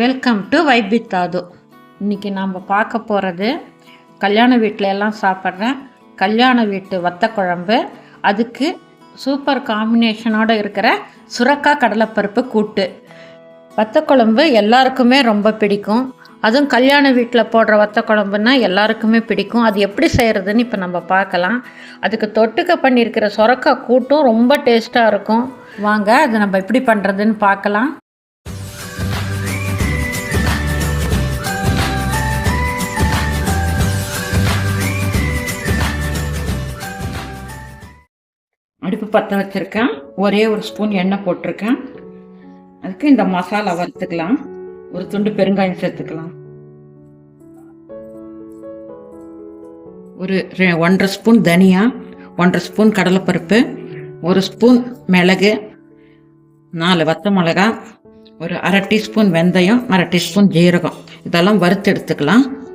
Welcome to வைபித்தாது இன்னைக்கு நாம் பார்க்க போகிறது கல்யாண வீட்டில் எல்லாம் சாப்பிட்ற கல்யாண வீட்டு வத்த குழம்பு. அதுக்கு சூப்பர் காம்பினேஷனோடு இருக்கிற சுரக்காய் கடலைப்பருப்பு கூட்டு. வத்த குழம்பு எல்லாருக்குமே ரொம்ப பிடிக்கும். அதுவும் கல்யாண வீட்டில் போடுற வத்த குழம்புன்னா எல்லாருக்குமே பிடிக்கும். அது எப்படி செய்கிறதுன்னு இப்போ நம்ம பார்க்கலாம். அதுக்கு தொட்டுக்க பண்ணியிருக்கிற சுரக்காய் கூட்டும் ரொம்ப டேஸ்ட்டாக இருக்கும். வாங்க அது நம்ம எப்படி பண்ணுறதுன்னு பார்க்கலாம். அடுப்பு பற்ற வச்சுருக்கேன். ஒரே ஒரு ஸ்பூன் எண்ணெய் போட்டிருக்கேன். அதுக்கு இந்த மசாலா வறுத்துக்கலாம். ஒரு துண்டு பெருங்காயம் சேர்த்துக்கலாம். ஒரு ரெ- ஒன்றரை ஸ்பூன் தனியா ஒன்றரை ஸ்பூன் கடலைப்பருப்பு ஒரு ஸ்பூன் மிளகு நாலு வத்த மிளகா ஒரு அரை டீஸ்பூன் வெந்தயம் அரை டீஸ்பூன் ஜீரகம். இதெல்லாம் வறுத்து எடுத்துக்கலாம்.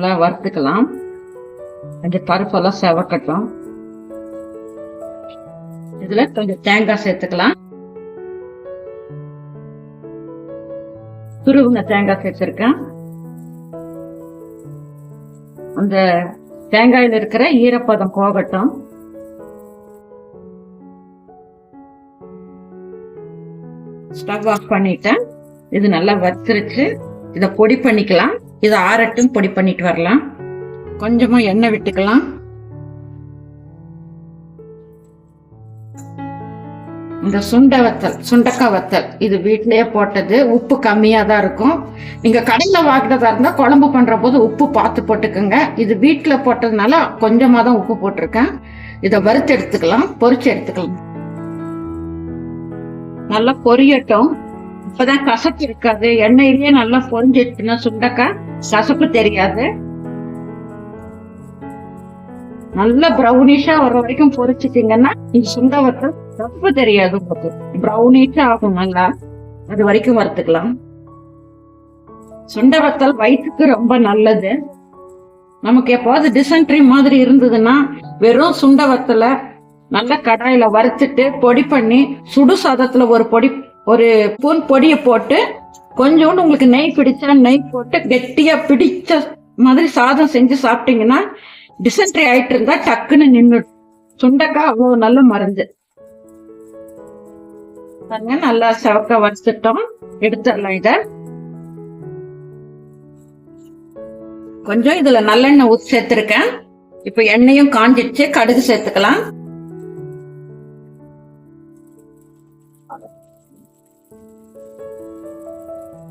நல்லா வறுத்துக்கலாம். அந்த பருப்பெல்லாம் செவக்கட்டும். இதுல கொஞ்சம் தேங்காய் சேர்த்துக்கலாம். துருவுங்க தேங்காய் சேர்த்துருக்கேன். அந்த தேங்காயில் இருக்கிற ஈரப்பதம் போகட்டும். ஸ்டவ் ஆஃப் பண்ணிட்டேன். இது நல்லா வறுத்துருச்சு. இதை பொடி பண்ணிக்கலாம். இதை ஆறட்டும் பொடி பண்ணிட்டு வரலாம். கொஞ்சமா எண்ணெய் விட்டுக்கலாம். இந்த சுண்டை வத்தல் சுண்டக்காய் வத்தல் இது வீட்லயே போட்டது. உப்பு கம்மியாக தான் இருக்கும். நீங்கள் கடையில் வாங்கினதா இருந்தால் குழம்பு பண்ணுற போது உப்பு பார்த்து போட்டுக்கோங்க. இது வீட்டில் போட்டதுனால கொஞ்சமாக தான் உப்பு போட்டிருக்கேன். இதை வறுத்து எடுத்துக்கலாம் பொறிச்சு எடுத்துக்கலாம். நல்லா பொரியட்டும். இப்பதான் கசப்பு இருக்காது. எண்ணெயிலேயே நல்லா பொரிஞ்சிடுச்சுன்னா சுண்டக்காய் கசப்பு தெரியாது. நல்ல ப்ரௌனிஷா வர வரைக்கும் பொரிச்சிட்டீங்கன்னா இந்த சுண்ட வத்தல் கசப்பு தெரியாது உங்களுக்கு. ப்ரௌனிஷா ஆகும் நல்லா. அது வரைக்கும் வறுத்துக்கலாம். சுண்ட வத்தல் வயிற்றுக்கு ரொம்ப நல்லது. நமக்கு எப்போது டிசென்ட்ரி மாதிரி இருந்ததுன்னா வெறும் சுண்ட வத்தலை நல்ல கடாயில வறுத்துட்டு பொடி பண்ணி சுடு சாதத்துல ஒரு பொடி ஒரு பூன் பொடியை போட்டு கொஞ்சோண்டு உங்களுக்கு நெய் பிடிச்சா நெய் போட்டு கெட்டியா பிடிச்ச மாதிரி சாதம் செஞ்சு சாப்பிட்டீங்கன்னா டிசென்ட்ரி ஆயிட்டு இருந்தா டக்குன்னு நின்று சுண்டக்காய் அவ்வளோ நல்ல மருந்து பாருங்க நல்லா செவக்க வறுத்துட்டோம். எடுத்துடலாம் இத. கொஞ்சம் இதுல நல்லெண்ணெய் ஊத்தி சேர்த்திருக்கேன். இப்ப எண்ணெயும் காஞ்சிடுச்சு கடுகு சேர்த்துக்கலாம்.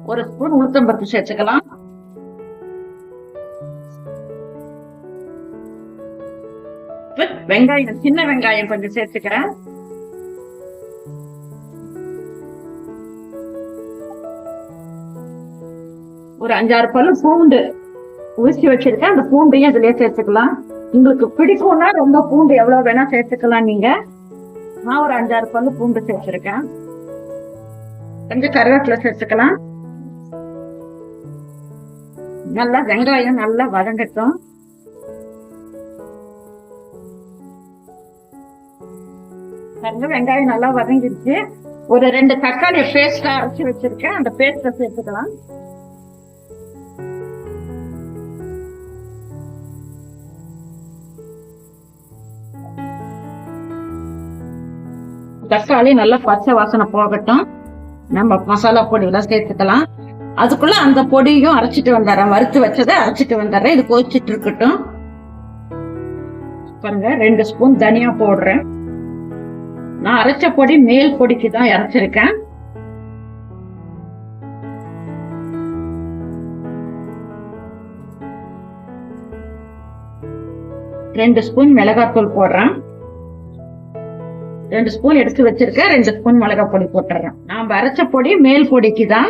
ஒரு ஸ்பூன் உளுத்தம் பருப்பு சேர்த்துக்கலாம். வெங்காயம் சின்ன வெங்காயம் கொஞ்சம் சேர்த்துக்கிறேன். ஒரு அஞ்சாறு பல்லு பூண்டு ஊசி வச்சிருக்கேன். அந்த பூண்டையும் இதுலயே சேர்த்துக்கலாம். உங்களுக்கு பிடிக்கும்னா ரொம்ப பூண்டு எவ்வளவு வேணா சேர்த்துக்கலாம் நீங்க. நான் ஒரு அஞ்சாறு பல்லு பூண்டு சேர்த்திருக்கேன். கொஞ்சம் கருவேப்பிலை சேர்த்துக்கலாம். நல்லா வெங்காயம் நல்லா வதங்கட்டும். பாருங்க வெங்காயம் நல்லா வதங்கிடுச்சு. ஒரு ரெண்டு தக்காளி பேஸ்டா அரைச்சு வச்சிருக்கேன். அந்த பேஸ்ட சேர்த்துக்கலாம். தக்காளி நல்லா பச்சை வாசனை போகட்டும். நம்ம மசாலா பொடி எல்லாம் சேர்த்துக்கலாம். அதுக்குள்ள அந்த பொடியும் அரைச்சிட்டு வந்துடுறேன். வறுத்து வச்சதை அரைச்சிட்டு வந்துடுறேன். இது கொதிச்சிட்டு இருக்கட்டும். பாருங்க ரெண்டு ஸ்பூன் தனியா போடுறேன். நான் அரைச்ச பொடி மேல் பொடிக்கு தான் அரைச்சிருக்கேன். ரெண்டு ஸ்பூன் மிளகாத்தூள் போடுறேன். ரெண்டு ஸ்பூன் எடுத்து வச்சிருக்கேன். ரெண்டு ஸ்பூன் மிளகாய் பொடி போட்டுறேன். நாம அரைச்ச பொடி மேல் பொடிக்கு தான்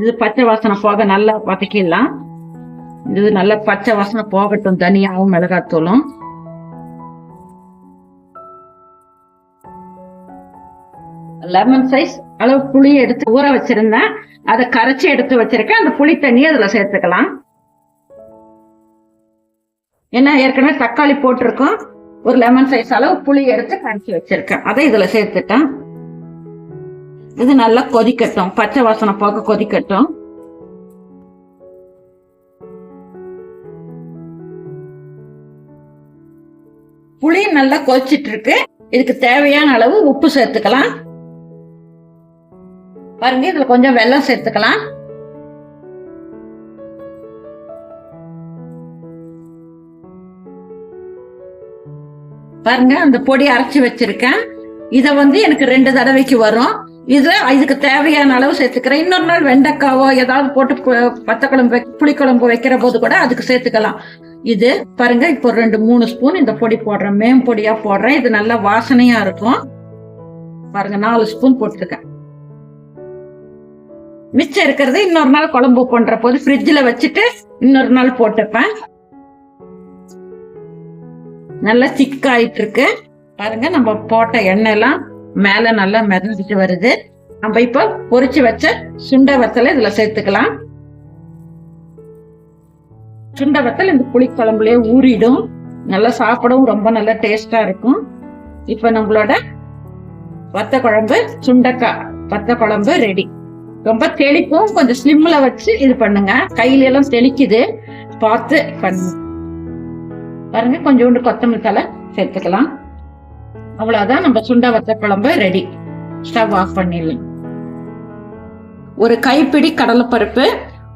இது பச்சை வாசனை போக நல்லா வதக்கிடலாம். இது நல்ல பச்சை வாசனை போகட்டும் தனியாகவும் மிளகாத்தூளும் லெமன் சைஸ் அளவு புளியை எடுத்து ஊற வச்சிருந்தேன். அதை கரைச்சி எடுத்து வச்சிருக்கேன். அந்த புளி தண்ணியை அதில் சேர்த்துக்கலாம். ஏன்னா ஏற்கனவே தக்காளி போட்டிருக்கோம். ஒரு லெமன் சைஸ் அளவு புளி எடுத்து கரைச்சி வச்சிருக்கேன். அதை இதில் சேர்த்துட்டேன். இது நல்லா கொதிக்கட்டும். பச்சை வாசனை போக கொதிக்கட்டும். புளி நல்லா கொதிச்சிட்டு இருக்கு இதுக்கு தேவையான அளவு உப்பு சேர்த்துக்கலாம். பாருங்க இதுல கொஞ்சம் வெல்லம் சேர்த்துக்கலாம். பாருங்க அந்த பொடி அரைச்சு வச்சிருக்கேன். இதை வந்து எனக்கு ரெண்டு தடவைக்கு வரும். இதுல இதுக்கு தேவையான அளவு சேர்த்துக்கிறேன். இன்னொரு நாள் வெண்டைக்காவோ ஏதாவது போட்டு பு- பத்த குழம்பு புளிக்குழம்பு வைக்கிற போது கூட அதுக்கு சேர்த்துக்கலாம். இது பாருங்க இப்போ ரெண்டு மூணு ஸ்பூன் இந்த பொடி போடுறேன். மேம் பொடியா போடுறேன். இது நல்லா வாசனையா இருக்கும். பாருங்க நாலு ஸ்பூன் போட்டிருக்கேன். மிச்சம் இருக்கிறது இன்னொரு நாள் குழம்பு பண்ற போது ஃப்ரிட்ஜில் வச்சுட்டு இன்னொரு நாள் போட்டுப்பேன். நல்லா திக் ஆயிட்டு இருக்கு. பாருங்க நம்ம போட்ட எண்ணெய் எல்லாம் மேல நல்லா மிதந்துட்டு வருது. நம்ம இப்ப பொறிச்சு வச்ச சுண்ட வத்தலை இதுல சேர்த்துக்கலாம். சுண்ட வத்தல் இந்த புளிக்குழம்புலயே ஊறிடும். நல்லா சாப்பிடவும் ரொம்ப நல்லா டேஸ்டா இருக்கும். இப்ப நம்மளோட வத்த குழம்பு சுண்டக்காய் வத்த குழம்பு ரெடி ரொம்ப தெளிப்பும் கொஞ்சம் ஸ்லிம்ல வச்சு இது பண்ணுங்க. கையில எல்லாம் தெளிக்குது. பார்த்து பண்ணுங்க. பாருங்க கொஞ்சோண்டு கொத்தமல்லி தலை சேர்த்துக்கலாம். அவ்வளவுதான் நம்ம சுண்ட வத்த குழம்பு ரெடி ஸ்டவ் ஆஃப் பண்ணிடலாம். ஒரு கைப்பிடி கடலைப்பருப்பு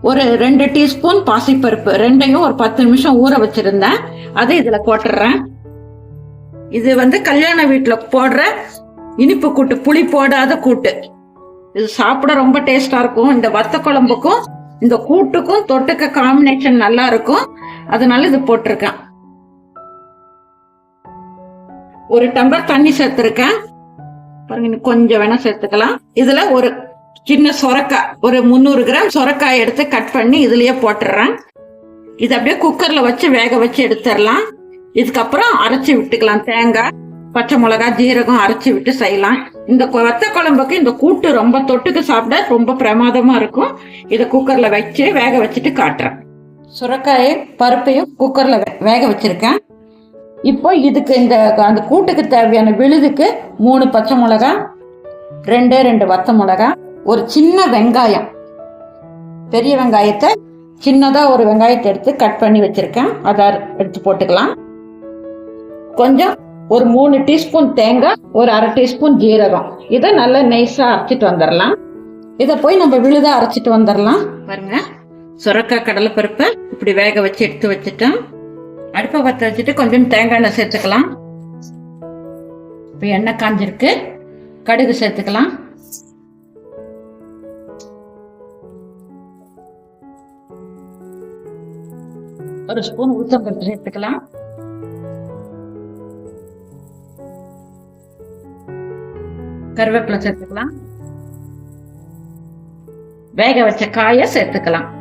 ஒரு ரெண்டு டீஸ்பூன் பாசிப்பருப்பு ரெண்டையும் ஒரு பத்து நிமிஷம் ஊற வச்சிருந்தேன். அதை இதுல போட்டுடுறேன் இது வந்து கல்யாண வீட்டுல போடுற இனிப்பு கூட்டு புளி போடாத கூட்டு. இது சாப்பிட ரொம்ப டேஸ்டா இருக்கும். இந்த வத்த குழம்புக்கும் இந்த கூட்டுக்கும் தொட்டுக்க காம்பினேஷன் நல்லா இருக்கும். அதனால இது போட்டிருக்கேன். ஒரு டம்ளர் தண்ணி சேர்த்துருக்கேன். பாருங்க கொஞ்சம் வேணா சேர்த்துக்கலாம். இதுல ஒரு சின்ன சொரக்காய் ஒரு முந்நூறு கிராம் சொரக்காய் எடுத்து கட் பண்ணி இதுலயே போட்டுடுறேன் இது அப்படியே குக்கர்ல வச்சு வேக வச்சு எடுத்துடலாம். இதுக்கப்புறம் அரைச்சி விட்டுக்கலாம். தேங்காய் பச்சை மிளகாய் ஜீரகம் அரைச்சி விட்டு செய்யலாம். இந்த வத்த குழம்புக்கு இந்த கூட்டு ரொம்ப தொட்டுக்கு சாப்பிட ரொம்ப பிரமாதமா இருக்கும். இதை குக்கர்ல வச்சு வேக வச்சுட்டு காட்டுறேன். சுரக்காயை பருப்பையும் குக்கர்ல வே- வேக வச்சிருக்கேன். இப்போ இதுக்கு இந்த அந்த கூட்டுக்கு தேவையான விழுதுக்கு மூணு பச்சை மிளகா ரெண்டே ரெண்டு வத்த மிளகா ஒரு சின்ன வெங்காயம். பெரிய வெங்காயத்தை சின்னதாக ஒரு வெங்காயத்தை எடுத்து கட் பண்ணி வச்சுருக்கேன். அதை எடுத்து போட்டுக்கலாம். கொஞ்சம் ஒரு மூணு டீஸ்பூன் தேங்காய் ஒரு அரை டீஸ்பூன் ஜீரகம். இதை நல்லா நைஸாக அரைச்சிட்டு வந்துடலாம். இதை போய் நம்ம விழுதாக அரைச்சிட்டு வந்துடலாம். பாருங்க. சுரக்காய் கடலைப்பருப்பை இப்படி வேக வச்சு எடுத்து வச்சுட்டேன் அடுப்பை பற்ற வச்சுட்டு கொஞ்சம் தேங்காய் எண்ணெய் சேர்த்துக்கலாம். இப்போ எண்ணெய் காஞ்சிருக்கு. கடுகு சேர்த்துக்கலாம். ஒரு ஸ்பூன் உளுத்தம்பருப்பு சேர்த்துக்கலாம். கருவேப்பிலை சேர்த்துக்கலாம். வேக வச்ச காயை சேர்த்துக்கலாம்.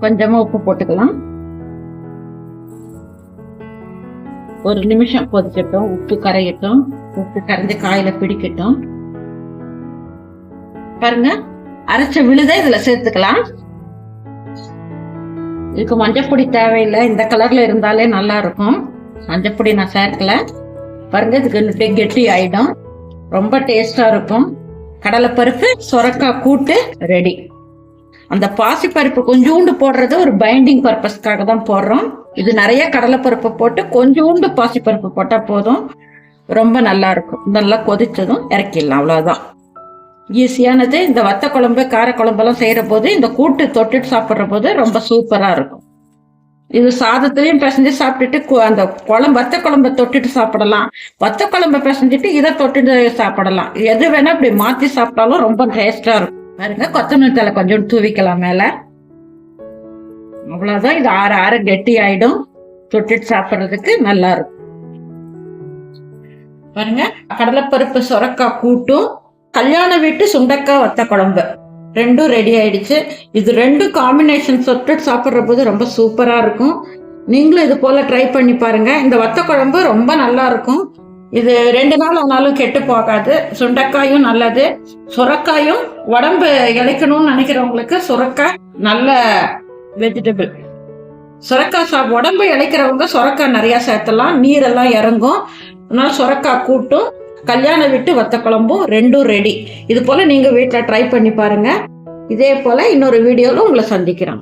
கொஞ்சமா உப்பு போட்டுக்கலாம். ஒரு நிமிஷம் கொதிக்கட்டும் உப்பு கரையட்டும் உப்பு கரைஞ்சு காயில பிடிக்கட்டும். பாருங்க அரைச்ச விழுதை இதுல சேர்த்துக்கலாம். இதுக்கு மஞ்சப்பொடி தேவையில்லை இந்த கலர்ல இருந்தாலே நல்லா இருக்கும். மஞ்சப்பொடி நான் சேர்க்கல. பாருங்க இதுக்கு அப்படியே கெட்டி ஆயிடும். ரொம்ப டேஸ்டா இருக்கும். கடலைப்பருப்பு சுரக்கா கூட்டு ரெடி. அந்த பாசிப்பருப்பு கொஞ்சோண்டு போடுறது ஒரு பைண்டிங் பர்பஸ்க்காக தான் போடுறோம். இது நிறைய கடலைப்பருப்பு போட்டு கொஞ்சோண்டு பாசிப்பருப்பு போட்டால் போதும். ரொம்ப நல்லா இருக்கும். நல்லா கொதிச்சதும் இறக்கிடலாம் அவ்வளோதான் ஈஸியானது. இந்த வத்த குழம்பு காரக்குழம்பெல்லாம் செய்கிற போது இந்த கூட்டு தொட்டுட்டு சாப்பிட்ற போது ரொம்ப சூப்பராக இருக்கும். இது சாதத்திலையும் பிசைஞ்சு சாப்பிட்டுட்டு கு- அந்த குழம்பு வத்த குழம்பை தொட்டுட்டு சாப்பிடலாம். வத்த குழம்பை பிசைஞ்சிட்டு இதை தொட்டுட்டு சாப்பிடலாம். எது வேணால் இப்படி மாற்றி சாப்பிட்டாலும் ரொம்ப டேஸ்ட்டாக இருக்கும். பாருங்க கொத்தமல்லி தலை கொஞ்சம் தூவிக்கலாம் மேல. அவ்வளவுதான் இது ஆற ஆற கெட்டி ஆயிடும். தொட்டிட்டு சாப்பிடுறதுக்கு நல்லா இருக்கும். பாருங்க கடலைப்பருப்பு சுரக்காய் கூட்டும். கல்யாண வீட்டு சுண்டக்காய் வத்த குழம்பு. ரெண்டும் ரெடி ஆயிடுச்சு. இது ரெண்டும் காம்பினேஷன் சொட்டு சாப்பிட்ற போது ரொம்ப சூப்பரா இருக்கும். நீங்களும் இது போல ட்ரை பண்ணி பாருங்க. இந்த வத்த குழம்பு ரொம்ப நல்லா இருக்கும். இது ரெண்டு நாள் ஆனாலும் கெட்டு போகாது. சுண்டைக்காயும் நல்லது. சுரக்காயும் உடம்பு இழைக்கணும்னு நினைக்கிறவங்களுக்கு சுரக்காய் நல்ல வெஜிடபிள் சுரக்காய் சா உடம்பு இழைக்கிறவங்க சுரக்காய் நிறையா சேர்த்தலாம் நீரெல்லாம் இறங்கும். அதனால சுரக்காய் கூட்டும். கல்யாண விட்டு வத்த குழம்பும் ரெண்டும் ரெடி இது போல் நீங்கள் வீட்டில் ட்ரை பண்ணி பாருங்கள் இதே போல் இன்னொரு வீடியோவில் உங்களை சந்திக்கிறேன்.